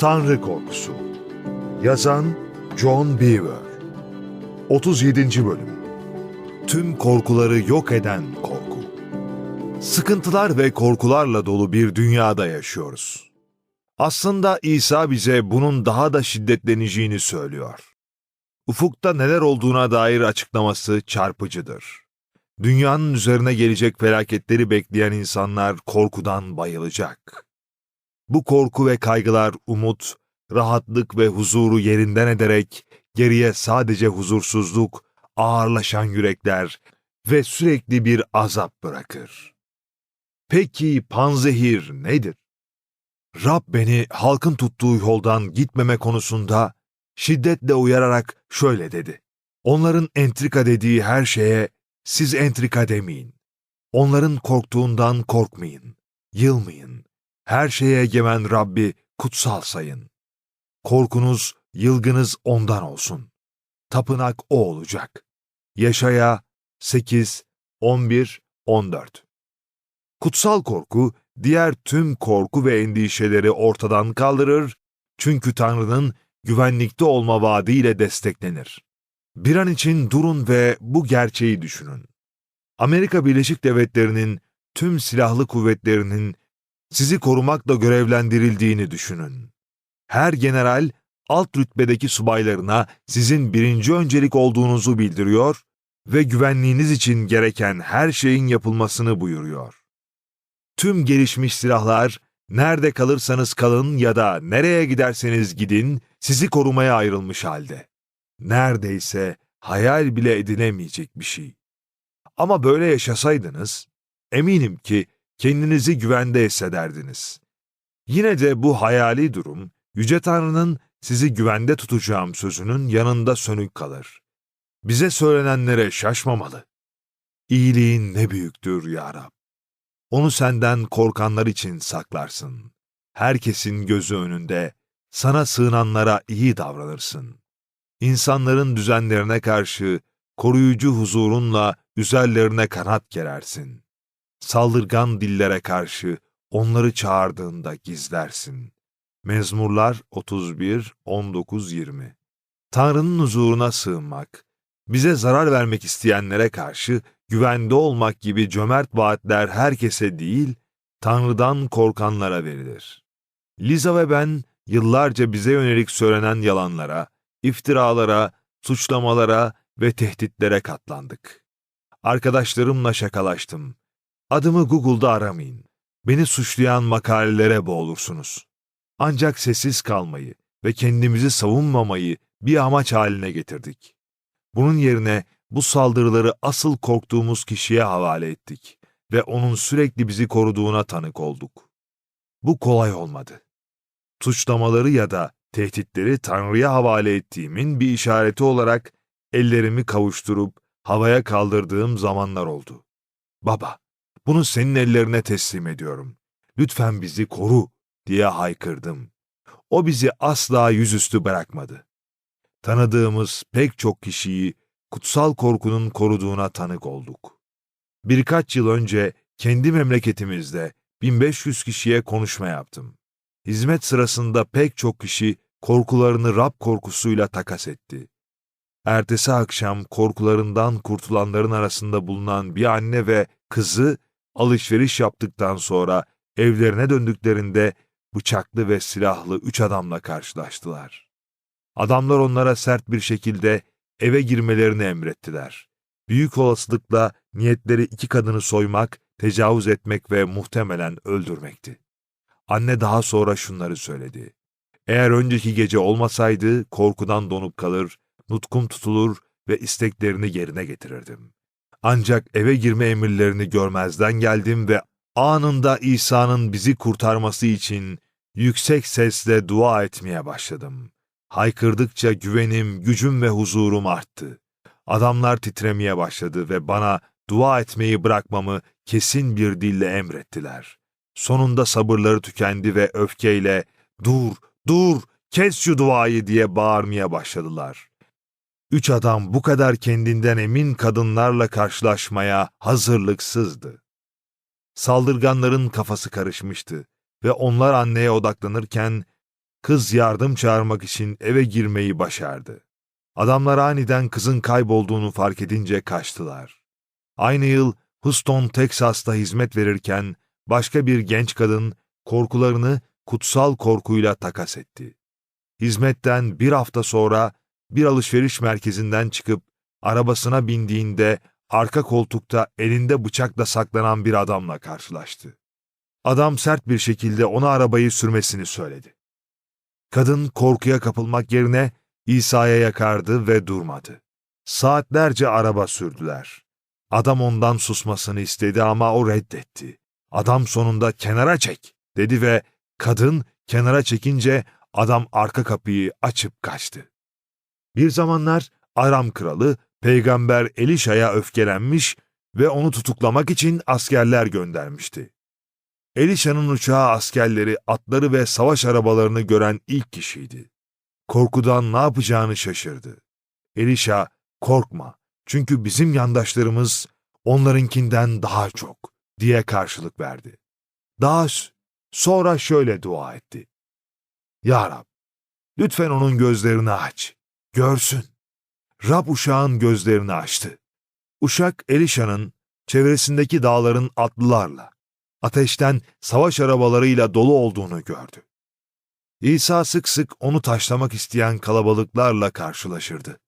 Tanrı Korkusu Yazan John Beaver 37. Bölüm Tüm korkuları yok eden korku Sıkıntılar ve korkularla dolu bir dünyada yaşıyoruz. Aslında İsa bize bunun daha da şiddetleneceğini söylüyor. Ufukta neler olduğuna dair açıklaması çarpıcıdır. Dünyanın üzerine gelecek felaketleri bekleyen insanlar korkudan bayılacak. Bu korku ve kaygılar umut, rahatlık ve huzuru yerinden ederek geriye sadece huzursuzluk, ağırlaşan yürekler ve sürekli bir azap bırakır. Peki panzehir nedir? Rab beni halkın tuttuğu yoldan gitmeme konusunda şiddetle uyararak şöyle dedi. Onların entrika dediği her şeye siz entrika demeyin. Onların korktuğundan korkmayın. Yılmayın. Her şeye egemen Rabbi kutsal sayın. Korkunuz, yılgınız ondan olsun. Tapınak o olacak. Yaşaya 8, 11, 14 Kutsal korku, diğer tüm korku ve endişeleri ortadan kaldırır çünkü Tanrı'nın güvenlikte olma vaadiyle desteklenir. Bir an için durun ve bu gerçeği düşünün. Amerika Birleşik Devletleri'nin tüm silahlı kuvvetlerinin sizi korumakla görevlendirildiğini düşünün. Her general alt rütbedeki subaylarına sizin birinci öncelik olduğunuzu bildiriyor ve güvenliğiniz için gereken her şeyin yapılmasını buyuruyor. Tüm gelişmiş silahlar, nerede kalırsanız kalın ya da nereye giderseniz gidin, sizi korumaya ayrılmış halde. Neredeyse hayal bile edilemeyecek bir şey. Ama böyle yaşasaydınız, eminim ki kendinizi güvende hissederdiniz. Yine de bu hayali durum, Yüce Tanrı'nın sizi güvende tutacağım sözünün yanında sönük kalır. Bize söylenenlere şaşmamalı. İyiliğin ne büyüktür ya Rab. Onu senden korkanlar için saklarsın. Herkesin gözü önünde, sana sığınanlara iyi davranırsın. İnsanların düzenlerine karşı koruyucu huzurunla üzerlerine kanat gerersin. Saldırgan dillere karşı onları çağırdığında gizlersin. Mezmurlar 31, 19, 20 Tanrı'nın huzuruna sığınmak, bize zarar vermek isteyenlere karşı güvende olmak gibi cömert vaatler herkese değil, Tanrı'dan korkanlara verilir. Liza ve ben yıllarca bize yönelik söylenen yalanlara, iftiralara, suçlamalara ve tehditlere katlandık. Arkadaşlarımla şakalaştım. Adımı Google'da aramayın. Beni suçlayan makalelere boğulursunuz. Ancak sessiz kalmayı ve kendimizi savunmamayı bir amaç haline getirdik. Bunun yerine bu saldırıları asıl korktuğumuz kişiye havale ettik ve onun sürekli bizi koruduğuna tanık olduk. Bu kolay olmadı. Suçlamaları ya da tehditleri Tanrı'ya havale ettiğimin bir işareti olarak ellerimi kavuşturup havaya kaldırdığım zamanlar oldu. Baba, bunu senin ellerine teslim ediyorum. Lütfen bizi koru diye haykırdım. O bizi asla yüzüstü bırakmadı. Tanıdığımız pek çok kişiyi kutsal korkunun koruduğuna tanık olduk. Birkaç yıl önce kendi memleketimizde 1500 kişiye konuşma yaptım. Hizmet sırasında pek çok kişi korkularını Rab korkusuyla takas etti. Ertesi akşam korkularından kurtulanların arasında bulunan bir anne ve kızı alışveriş yaptıktan sonra evlerine döndüklerinde bıçaklı ve silahlı üç adamla karşılaştılar. Adamlar onlara sert bir şekilde eve girmelerini emrettiler. Büyük olasılıkla niyetleri iki kadını soymak, tecavüz etmek ve muhtemelen öldürmekti. Anne daha sonra şunları söyledi. Eğer önceki gece olmasaydı korkudan donup kalır, nutkum tutulur ve isteklerini yerine getirirdim. Ancak eve girme emirlerini görmezden geldim ve anında İsa'nın bizi kurtarması için yüksek sesle dua etmeye başladım. Haykırdıkça güvenim, gücüm ve huzurum arttı. Adamlar titremeye başladı ve bana dua etmeyi bırakmamı kesin bir dille emrettiler. Sonunda sabırları tükendi ve öfkeyle ''Dur, dur, kes şu duayı'' diye bağırmaya başladılar. Üç adam bu kadar kendinden emin kadınlarla karşılaşmaya hazırlıksızdı. Saldırganların kafası karışmıştı ve onlar anneye odaklanırken kız yardım çağırmak için eve girmeyi başardı. Adamlar aniden kızın kaybolduğunu fark edince kaçtılar. Aynı yıl Houston, Texas'ta hizmet verirken başka bir genç kadın korkularını kutsal korkuyla takas etti. Hizmetten bir hafta sonra bir alışveriş merkezinden çıkıp arabasına bindiğinde arka koltukta elinde bıçakla saklanan bir adamla karşılaştı. Adam sert bir şekilde ona arabayı sürmesini söyledi. Kadın korkuya kapılmak yerine İsa'ya yakardı ve durmadı. Saatlerce araba sürdüler. Adam ondan susmasını istedi ama o reddetti. Adam sonunda kenara çek dedi ve kadın kenara çekince adam arka kapıyı açıp kaçtı. Bir zamanlar Aram kralı peygamber Elişa'ya öfkelenmiş ve onu tutuklamak için askerler göndermişti. Elişa'nın uçağı askerleri, atları ve savaş arabalarını gören ilk kişiydi. Korkudan ne yapacağını şaşırdı. Elişa, korkma çünkü bizim yandaşlarımız onlarınkinden daha çok diye karşılık verdi. Daha sonra şöyle dua etti. Ya Rab, lütfen onun gözlerini aç, görsün. Rab uşağın gözlerini açtı. Uşak Elişa'nın çevresindeki dağların atlılarla, ateşten savaş arabalarıyla dolu olduğunu gördü. İsa sık sık onu taşlamak isteyen kalabalıklarla karşılaşırdı.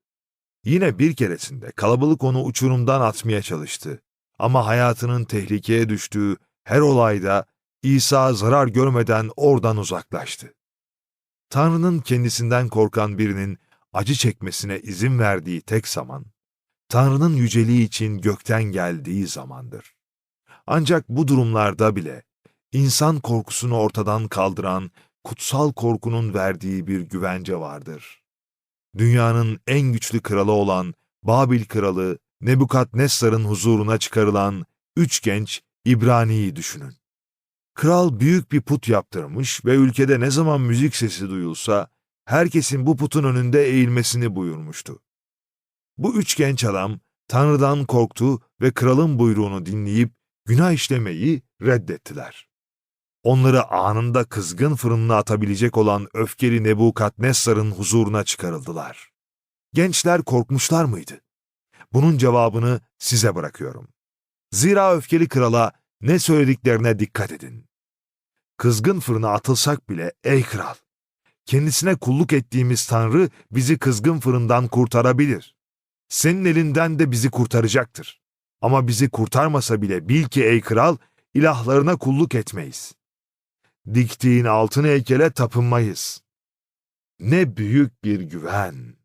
Yine bir keresinde kalabalık onu uçurumdan atmaya çalıştı. Ama hayatının tehlikeye düştüğü her olayda İsa zarar görmeden oradan uzaklaştı. Tanrı'nın kendisinden korkan birinin acı çekmesine izin verdiği tek zaman, Tanrı'nın yüceliği için gökten geldiği zamandır. Ancak bu durumlarda bile insan korkusunu ortadan kaldıran kutsal korkunun verdiği bir güvence vardır. Dünyanın en güçlü kralı olan Babil kralı Nebukadnessar'ın huzuruna çıkarılan üç genç İbrani'yi düşünün. Kral büyük bir put yaptırmış ve ülkede ne zaman müzik sesi duyulsa herkesin bu putun önünde eğilmesini buyurmuştu. Bu üç genç adam Tanrı'dan korktu ve kralın buyruğunu dinleyip günah işlemeyi reddettiler. Onları anında kızgın fırınına atabilecek olan öfkeli Nebukadnessar'ın huzuruna çıkarıldılar. Gençler korkmuşlar mıydı? Bunun cevabını size bırakıyorum. Zira öfkeli krala ne söylediklerine dikkat edin. Kızgın fırına atılsak bile ey kral, kendisine kulluk ettiğimiz Tanrı bizi kızgın fırından kurtarabilir. Senin elinden de bizi kurtaracaktır. Ama bizi kurtarmasa bile bil ki ey kral, ilahlarına kulluk etmeyiz. Diktiğin altın heykele tapınmayız. Ne büyük bir güven.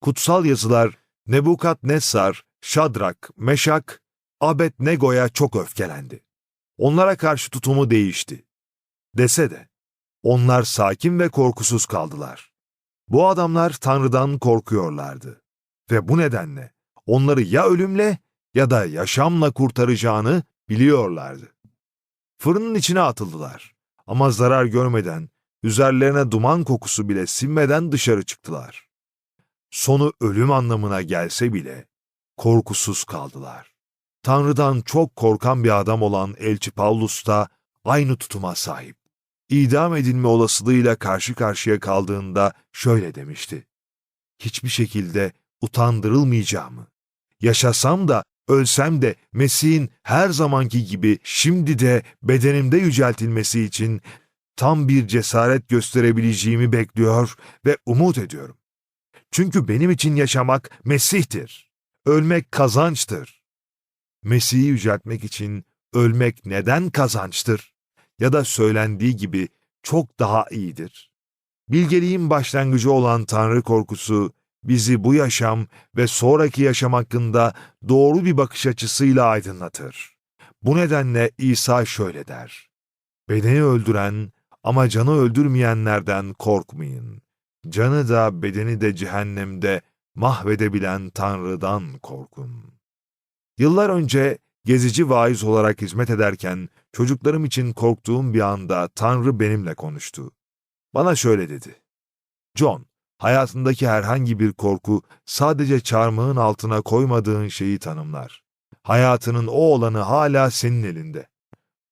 Kutsal yazılar Nebukadnessar, Şadrak, Meşak, Abednego'ya çok öfkelendi. Onlara karşı tutumu değişti. Dese de, onlar sakin ve korkusuz kaldılar. Bu adamlar Tanrı'dan korkuyorlardı. Ve bu nedenle onları ya ölümle ya da yaşamla kurtaracağını biliyorlardı. Fırının içine atıldılar ama zarar görmeden, üzerlerine duman kokusu bile sinmeden dışarı çıktılar. Sonu ölüm anlamına gelse bile korkusuz kaldılar. Tanrı'dan çok korkan bir adam olan Elçi Paulus da aynı tutuma sahip. İdam edilme olasılığıyla karşı karşıya kaldığında şöyle demişti. Hiçbir şekilde utandırılmayacağımı, yaşasam da ölsem de Mesih'in her zamanki gibi şimdi de bedenimde yüceltilmesi için tam bir cesaret gösterebileceğimi bekliyor ve umut ediyorum. Çünkü benim için yaşamak Mesih'tir. Ölmek kazançtır. Mesih'i yüceltmek için ölmek neden kazançtır? Ya da söylendiği gibi çok daha iyidir. Bilgeliğin başlangıcı olan Tanrı korkusu bizi bu yaşam ve sonraki yaşam hakkında doğru bir bakış açısıyla aydınlatır. Bu nedenle İsa şöyle der. Bedeni öldüren ama canı öldürmeyenlerden korkmayın. Canı da bedeni de cehennemde mahvedebilen Tanrı'dan korkun. Yıllar önce gezici vaiz olarak hizmet ederken çocuklarım için korktuğum bir anda Tanrı benimle konuştu. Bana şöyle dedi. John, hayatındaki herhangi bir korku sadece çarmıhın altına koymadığın şeyi tanımlar. Hayatının o olanı hala senin elinde.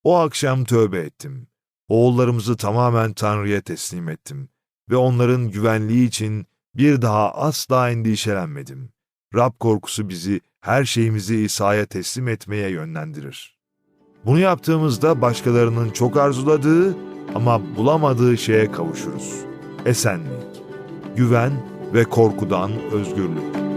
O akşam tövbe ettim. Oğullarımızı tamamen Tanrı'ya teslim ettim ve onların güvenliği için bir daha asla endişelenmedim. Rab korkusu bizi her şeyimizi İsa'ya teslim etmeye yönlendirir. Bunu yaptığımızda başkalarının çok arzuladığı ama bulamadığı şeye kavuşuruz. Esenlik, güven ve korkudan özgürlük.